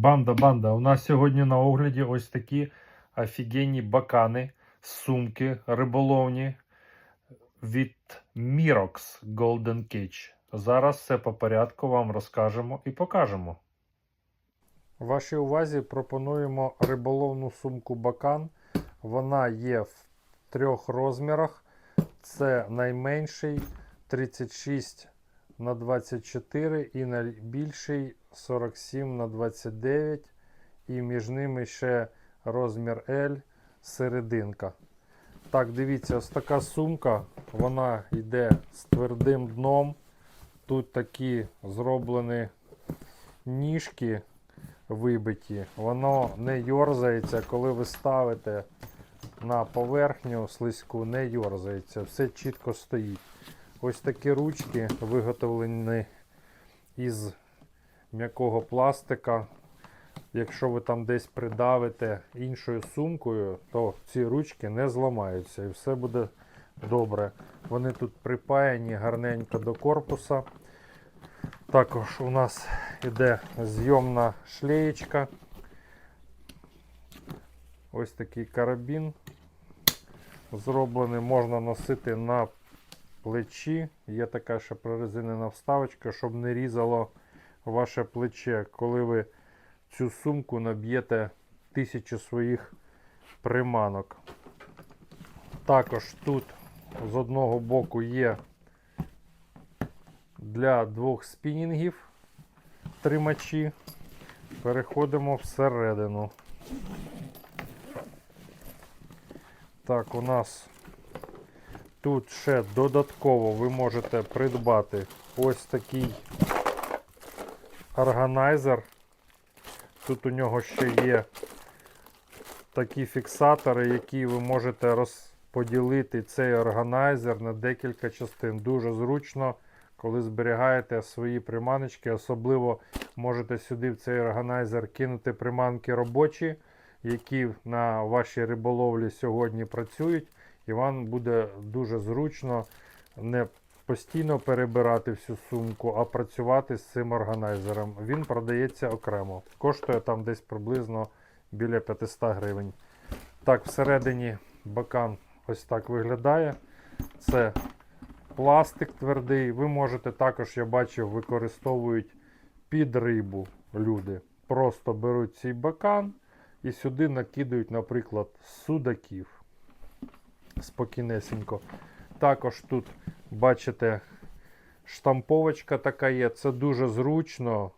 Банда, банда. У нас сьогодні на огляді ось такі офігенні бакани, сумки риболовні від Mirox Golden Cage. Зараз все по порядку вам розкажемо і покажемо. Вашій увазі пропонуємо риболовну сумку Бакан. Вона є в трьох розмірах. Це найменший 36 на 24 і найбільший 47 на 29 і між ними ще розмір L серединка. Так, дивіться, ось така сумка, вона йде з твердим дном. Тут такі зроблені ніжки вибиті. Воно не йорзається, коли ви ставите на поверхню слизьку, не йорзається, все чітко стоїть. Ось такі ручки виготовлені із м'якого пластика. Якщо ви там десь придавите іншою сумкою, то ці ручки не зламаються і все буде добре. Вони тут припаяні гарненько до корпуса. Також у нас іде зйомна шлеєчка. Ось такий карабін зроблений, можна носити на плечі. Є така ще прорезинена вставочка, щоб не різало ваше плече, коли ви цю сумку наб'єте тисячу своїх приманок. Також тут з одного боку є для двох спінінгів тримачі. Переходимо всередину. Так, у нас тут ще додатково ви можете придбати ось такий органайзер. Тут у нього ще є такі фіксатори, які ви можете розподілити цей органайзер на декілька частин. Дуже зручно, коли зберігаєте свої приманочки. Особливо можете сюди в цей органайзер кинути приманки робочі, які на вашій риболовлі сьогодні працюють. І вам буде дуже зручно не постійно перебирати всю сумку, а працювати з цим органайзером. Він продається окремо. Коштує там десь приблизно біля 500 гривень. Так, всередині бакан ось так виглядає. Це пластик твердий. Ви можете також, я бачив, використовують під рибу люди. Просто беруть цей бакан і сюди накидають, наприклад, судаків. Спокійнесенько. Також тут, бачите, штамповочка така є. Це дуже зручно.